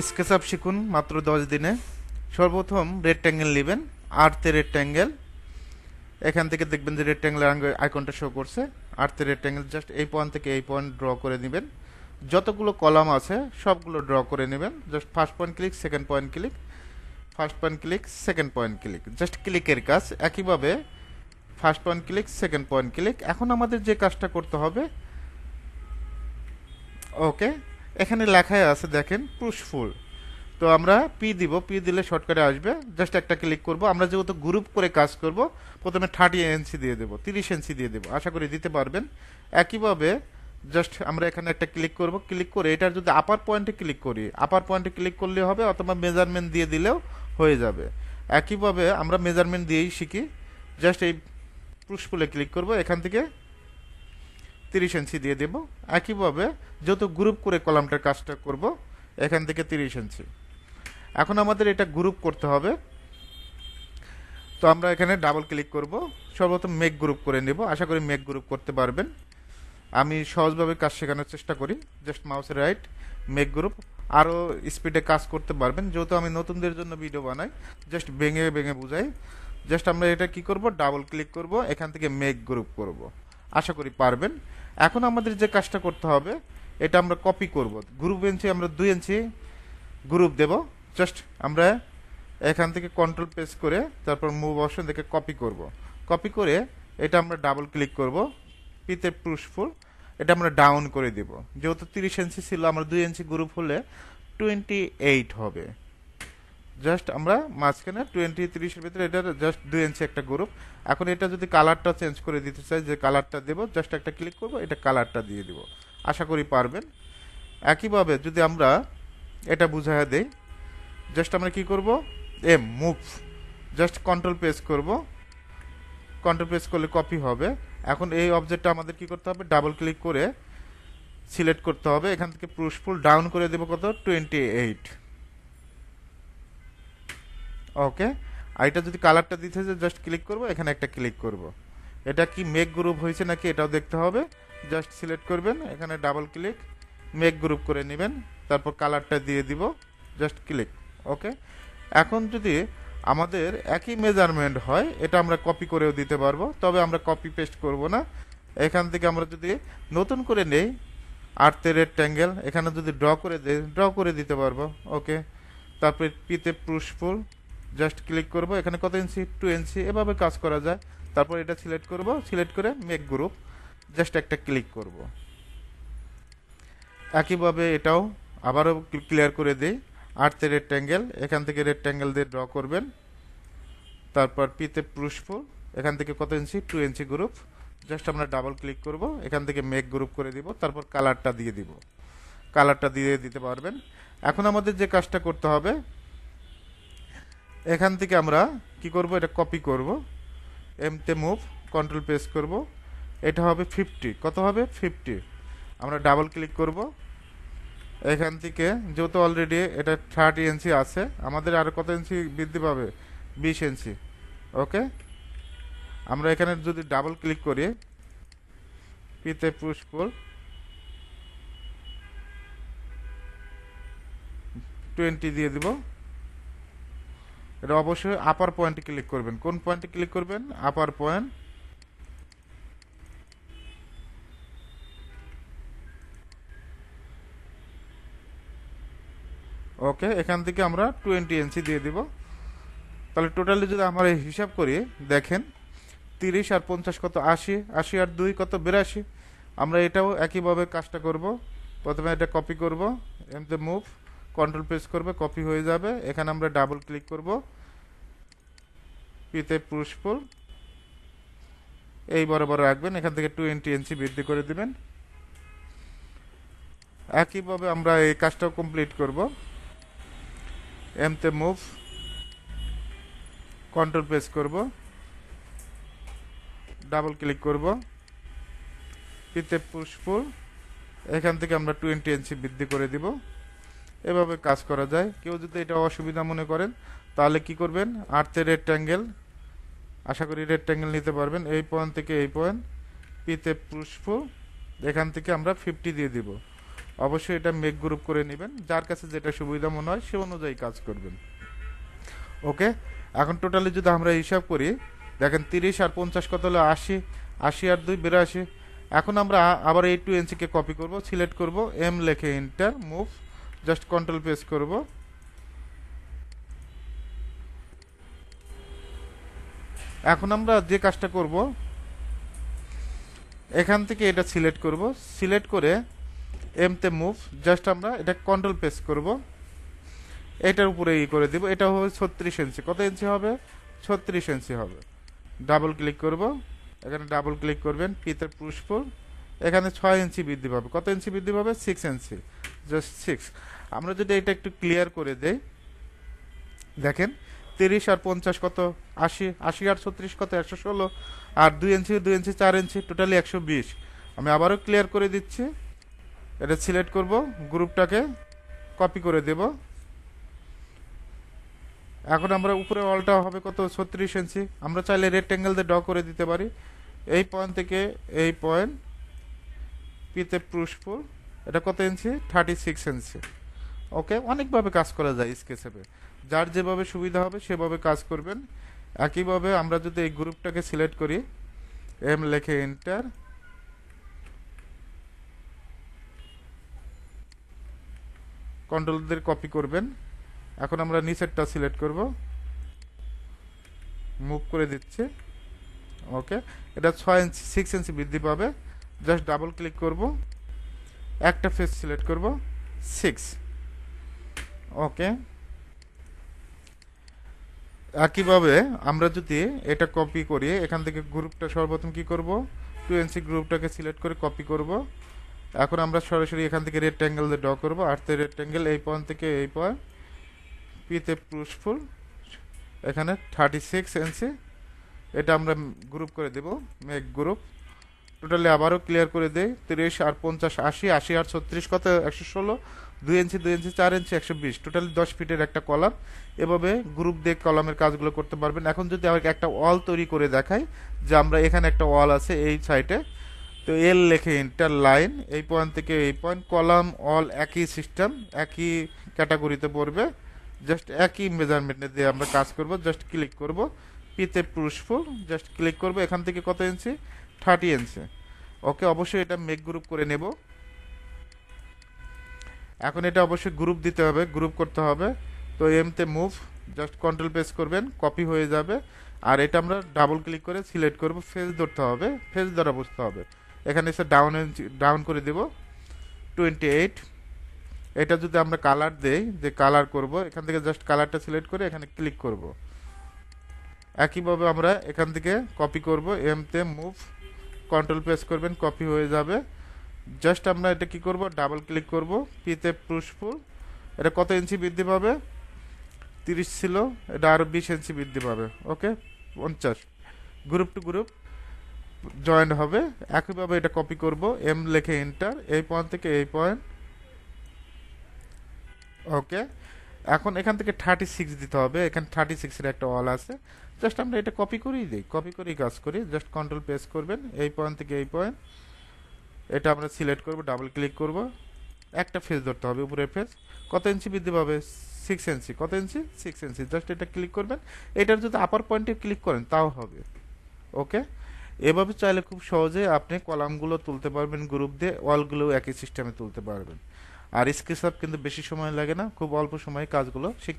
Sketch up শিখুন মাত্র দশ দিনে। সর্বপ্রথম রেক্ট্যাঙ্গেল নেবেন, আর্থে রেক্ট্যাঙ্গেল এখান থেকে দেখবেন যে রেক্ট্যাঙ্গেল আইকনটা শো করছে। আর্থে রেক্ট্যাঙ্গেল জাস্ট এই পয়েন্ট থেকে এই পয়েন্ট ড্র করে নেবেন। যতগুলো কলাম আছে, সবগুলো ড্র করে নেবেন। Just first point click second point click first point click second point click just ক্লিকের কাজ একইভাবে first point click second point click এখন আমাদের যে কাজটা করতে হবে ওকে এখানে লেখায় আছে, দেখেন পুশফুল তো আমরা পি দিব পি দিলে শর্টকাটে আসবে। জাস্ট একটা ক্লিক করব। আমরা যেহেতু গ্রুপ করে কাজ করব, প্রথমে থার্টি এনসি দিয়ে দেবো, তিরিশ এনসি দিয়ে দেবো। আশা করি দিতে পারবেন। একইভাবে জাস্ট আমরা এখানে একটা ক্লিক করব। ক্লিক করে এটার যদি আপার পয়েন্টে ক্লিক করি আপার পয়েন্টে ক্লিক করলে হবে, অথবা মেজারমেন্ট দিয়ে দিলেও হয়ে যাবে। একইভাবে আমরা মেজারমেন্ট দিয়েই শিখি। জাস্ট এই পুশফুলে ক্লিক করব। এখান থেকে তিরিশ ইঞ্চি দিয়ে দেব। একইভাবে যত গ্রুপ করে কলামটার কাজটা করব, এখান থেকে তিরিশ ইঞ্চি এখন আমাদের এটা গ্রুপ করতে হবে। তো আমরা এখানে ডাবল ক্লিক করব। সর্বপ্রথম মেক গ্রুপ করে নেব। আশা করি মেক গ্রুপ করতে পারবেন। আমি সহজভাবে কাজ শেখানোর চেষ্টা করি। জাস্ট মাউসের রাইট মেক গ্রুপ আরও স্পিডে কাজ করতে পারবেন। যেহেতু আমি নতুনদের জন্য ভিডিও বানাই জাস্ট ভেঙে ভেঙে বুঝাই। জাস্ট আমরা এটা কি করব? ডাবল ক্লিক করব। এখান থেকে মেক গ্রুপ করব। আশা করি পারবেন। এখন আমাদের যে কাজটা করতে হবে, এটা আমরা কপি করব। গ্রুপ ইঞ্চি আমরা দুই ইঞ্চি গ্রুপ দেব। জাস্ট আমরা এখান থেকে কন্ট্রোল প্রেস করে তারপর মুভ অপশন থেকে কপি করব। কপি করে এটা আমরা ডাবল ক্লিক করব। পিতে পুশফুল এটা আমরা ডাউন করে দেব। যেহেতু তিরিশ ইঞ্চি ছিল, আমরা দুই ইঞ্চি গ্রুপ হলে টোয়েন্টি এইট হবে। জাস্ট আমরা মাঝখানে টোয়েন্টি তিরিশের ভিতরে এটা জাস্ট দুই ইঞ্চি একটা গ্রুপ এখন এটা যদি কালারটা চেঞ্জ করে দিতে চাই, যে কালারটা দেব, জাস্ট একটা ক্লিক করব, এটা কালারটা দিয়ে দিব। আশা করি পারবেন। একইভাবে যদি আমরা এটা বুঝাইয়া দেই, জাস্ট আমরা কি করব? M move just control press করব। কন্ট্রোল প্রেস করলে কপি হবে। এখন এই অবজেক্টটা আমাদের কি করতে হবে? ডাবল ক্লিক করে সিলেক্ট করতে হবে। এখান থেকে পুশফুল ডাউন করে দেবো কত? টোয়েন্টি এইট ওকে আর এটা যদি কালারটা দিতে যে জাস্ট ক্লিক করব, এখানে একটা ক্লিক করব। এটা কি মেক গ্রুপ হয়েছে নাকি এটাও দেখতে হবে। জাস্ট সিলেক্ট করবেন, এখানে ডাবল ক্লিক মেক গ্রুপ করে নেবেন। তারপর কালারটা দিয়ে দিব জাস্ট ক্লিক ওকে এখন যদি আমাদের একই মেজারমেন্ট হয়, এটা আমরা কপি করেও দিতে পারব, তবে আমরা কপি পেস্ট করব না। এখান থেকে আমরা যদি নতুন করে নেই আর্থে রেড ট্যাঙ্গেল এখানে যদি ড্র করে ড্র করে দিতে পারব ওকে তারপরে পিতে পুশফুল জাস্ট ক্লিক করব। এখানে কত ইঞ্চি টু ইঞ্চি এভাবে কাজ করা যায়। তারপর এটা সিলেক্ট করব। সিলেক্ট করে মেক গ্রুপ জাস্ট একটা ক্লিক করব। একইভাবে এটাও আবারও ক্লিয়ার করে দেই। আর্থে রেক্ট্যাঙ্গেল এখান থেকে রেক্ট্যাঙ্গেল দিয়ে ড্র করবেন। তারপর পিতে পুষ্ফুল এখান থেকে কত inch two inch group just আমরা ডাবল ক্লিক করব। এখান থেকে মেক গ্রুপ করে দিব। তারপর কালারটা দিয়ে দিব। কালারটা দিয়ে দিতে পারবেন। এখন আমাদের যে কাজটা করতে হবে এখান থেকে আমরা কি করব? এটা কপি করব। এমতে মুভ কন্ট্রোল প্রেস করব। এটা হবে ফিফটি কত হবে? ফিফটি আমরা ডাবল ক্লিক করব। এখান থেকে যেহেতু অলরেডি এটা থার্টি ইঞ্চি আছে, আমাদের আর কত ইঞ্চি বৃদ্ধি পাবে? বিশ ইঞ্চি ওকে? আমরা এখানে যদি ডাবল ক্লিক করি পিতে পুষ্পুল টোয়েন্টি দিয়ে দিব। এটা অবশ্যই আপার পয়েন্টে ক্লিক করবেন। কোন পয়েন্টে ক্লিক করবেন? আপার পয়েন্ট ওকে এখান থেকে আমরা টোয়েন্টি ইঞ্চি দিয়ে দিব। তাহলে টোটালি যদি আমরা হিসাব করি, দেখেন তিরিশ আর পঞ্চাশ কত? আশি। আশি আর দুই কত? বিরাশি। আমরা এটাও একইভাবে কাজটা করব। প্রথমে এটা কপি করব। এমতে মুভ কন্ট্রোল প্রেস করবে কপি হয়ে যাবে। এখানে আমরা ডাবল ক্লিক করব। পিতে পুষ্পুল এই বড় বড় রাখবেন, এখান থেকে টোয়েন্টি ইঞ্চি বৃদ্ধি করে দিবেন। একইভাবে আমরা এই কাজটাও কমপ্লিট করব। এমতে মুভ কন্ট্রোল প্রেস করব ডাবল ক্লিক করব। পিতে পুষ্পুল এখান থেকে আমরা টোয়েন্টি ইঞ্চি বৃদ্ধি করে দিব। এভাবে কাজ করা যায়। কেউ যদি এটা অসুবিধা মনে করেন, তাহলে কি করবেন? আর্থে রেড ট্যাঙ্গেল আশা করি রেড ট্যাঙ্গেল নিতে পারবেন। এই পয়েন্ট থেকে এই পয়েন্ট পিতে পুষ্প এখান থেকে আমরা ফিফটি দিয়ে দিব। অবশ্যই এটা মেক গ্রুপ করে নেবেন। যার কাছে যেটা সুবিধা মনে হয়, সে অনুযায়ী কাজ করবেন। ওকে এখন টোটালি যদি আমরা হিসাব করি, দেখেন তিরিশ আর পঞ্চাশ কত হলো? আশি। আশি আর দুই, বিরাশি। এখন আমরা আবার এই টু এনসিকে কপি করব সিলেক্ট করব এম লেখে enter move just control press করব। এখন আমরা যে কাজটা করব, এখান থেকে এটা সিলেক্ট করব। সিলেক্ট করে এমতে মুভ, জাস্ট আমরা এটা কন্ট্রোল পেস করব। এটার উপরে ই করে দিব। এটা হবে ছত্রিশ ইঞ্চি। কত ইঞ্চি হবে? ছত্রিশ ইঞ্চি হবে। ডাবল ক্লিক করব। এখানে ডাবল ক্লিক করবেন পিতে পুষ্পুর এখানে ছয় ইঞ্চি বৃদ্ধি পাবে। কত ইঞ্চি বৃদ্ধি পাবে? Six inch. জাস্ট সিক্স আমরা যদি এটা একটু ক্লিয়ার করে দেই, দেখেন তিরিশ আর পঞ্চাশ কত? আশি আশি আর ছত্রিশ কত? একশো ষোলো। আর দুই ইঞ্চি দুই ইঞ্চি, চার ইঞ্চি, টোটালি একশো বিশ। আমি আবারও ক্লিয়ার করে দিচ্ছি। এটা সিলেক্ট করব, গ্রুপটাকে কপি করে দেব। এখন আমরা উপরে অলটা হবে কত? ছত্রিশ ইঞ্চি। আমরা চাইলে রেক্টেঙ্গেল দিয়ে ড্র করে দিতে পারি। এই পয়েন্ট থেকে এই পয়েন্ট পিতে পুষ্পুর এটা কত ইঞ্চি? Thirty six inch. ওকে? অনেকভাবে কাজ করা যায় স্কেচেপে যার যেভাবে সুবিধা হবে, সেভাবে কাজ করবেন। একইভাবে আমরা যদি এই গ্রুপটাকে সিলেক্ট করি, এম লেখে এন্টার। কন্ট্রোল দিয়ে কপি করবেন। এখন আমরা নিচেরটা সিলেক্ট করব। মুভ করে দিচ্ছি। ওকে? এটা ছয় ইঞ্চি সিক্স ইঞ্চি বৃদ্ধি পাবে। জাস্ট ডাবল ক্লিক করব। একটা ফেস সিলেক্ট করব। Six okay? একইভাবে আমরা যদি এটা কপি করি, এখান থেকে গ্রুপটা সর্বপ্রথম কি করব? টু এনসি গ্রুপটাকে সিলেক্ট করে কপি করব। এখন আমরা সরাসরি এখান থেকে রেড ট্যাঙ্গেল দিয়ে ড্র করব। আর রেড ট্যাঙ্গেল এই পয়েন্ট থেকে এই পয়েন্ট পিতে পুষ্ফুল এখানে থার্টি সিক্স এনসি এটা আমরা গ্রুপ করে দেব মেক গ্রুপ টোটালি আবারও ক্লিয়ার করে দেই, তিরিশ আর পঞ্চাশ আশি আশি আর ছত্রিশ, কত? একশো ষোলো। দুই ইঞ্চি দুই ইঞ্চি, চার ইঞ্চি, একশো বিশ। টোটালি দশ ফিটের একটা কলাম। এভাবে গ্রুপ দিয়ে কলামের কাজগুলো করতে পারবেন। এখন যদি আমাকে একটা ওয়াল তৈরি করে দেখাই, যে আমরা এখানে একটা ওয়াল আছে এই সাইডে তো এল লেখে ইন্টার লাইন এই পয়েন্ট থেকে এই পয়েন্ট কলাম অল একই সিস্টেম একই ক্যাটাগরিতে পড়বে। জাস্ট একই মেজারমেন্টে দিয়ে আমরা কাজ করব। জাস্ট ক্লিক করব। পিতে পুষ্ফুল জাস্ট ক্লিক করব। এখান থেকে কত ইঞ্চি? থার্টি ইঞ্চি। ওকে অবশ্যই এটা মেক গ্রুপ করে নেব। এখন এটা অবশ্যই গ্রুপ দিতে হবে গ্রুপ করতে হবে। তো এমতে মুভ জাস্ট কন্ট্রোল প্রেস করবেন কপি হয়ে যাবে। আর এটা আমরা ডাবল ক্লিক করে সিলেক্ট করব ফেস ধরতে হবে ফেস দ্বারা বুঝতে হবে। এখানে এসে ডাউন ডাউন করে দেব। টোয়েন্টি এইট এটা যদি আমরা কালার দেই, যে কালার করব, এখান থেকে জাস্ট কালারটা সিলেক্ট করে এখানে ক্লিক করব। একইভাবে আমরা এখান থেকে কপি করব এমতে মুভ কন্ট্রোল প্রেস করবেন কপি হয়ে যাবে। জাস্ট আমরা এটা কি করব? ডাবল ক্লিক করব। পিতে পুষ্ফুল এটা কত ইঞ্চি বৃদ্ধি পাবে? তিরিশ ছিল। এটা আরও বিশ ইঞ্চি বৃদ্ধি পাবে। ওকে পঞ্চাশ। গ্রুপ টু গ্রুপ জয়েন্ট হবে। একইভাবে এটা কপি করব। এম লেখে এন্টার এই পয়েন্ট থেকে এই পয়েন্ট ওকে এখন এখান থেকে থার্টি সিক্স দিতে হবে। এখানে থার্টি সিক্সের একটা ওয়াল আছে। জাস্ট আমরা এটা কপি করেই দিই। কপি করেই কাজ করি। জাস্ট কন্ট্রোল প্রেস করবেন। এই পয়েন্ট থেকে এই পয়েন্ট এটা আমরা সিলেক্ট করব ডাবল ক্লিক করব। একটা ফেস ধরতে হবে, উপরের ফেস কত ইঞ্চি বৃদ্ধি পাবে? সিক্স ইঞ্চি কত ইঞ্চি সিক্স ইঞ্চি জাস্ট এটা ক্লিক করবেন। এটার যদি আপার পয়েন্টে ক্লিক করেন, তাও হবে। ওকে এভাবে চাইলে খুব সহজে আপনি কলামগুলো তুলতে পারবেন গ্রুপ দিয়ে ওয়ালগুলো একই সিস্টেমে তুলতে পারবেন। আর স্কেচ আপ কিন্তু বেশি সময় লাগে না, খুব অল্প সময়ে কাজগুলো শিখতে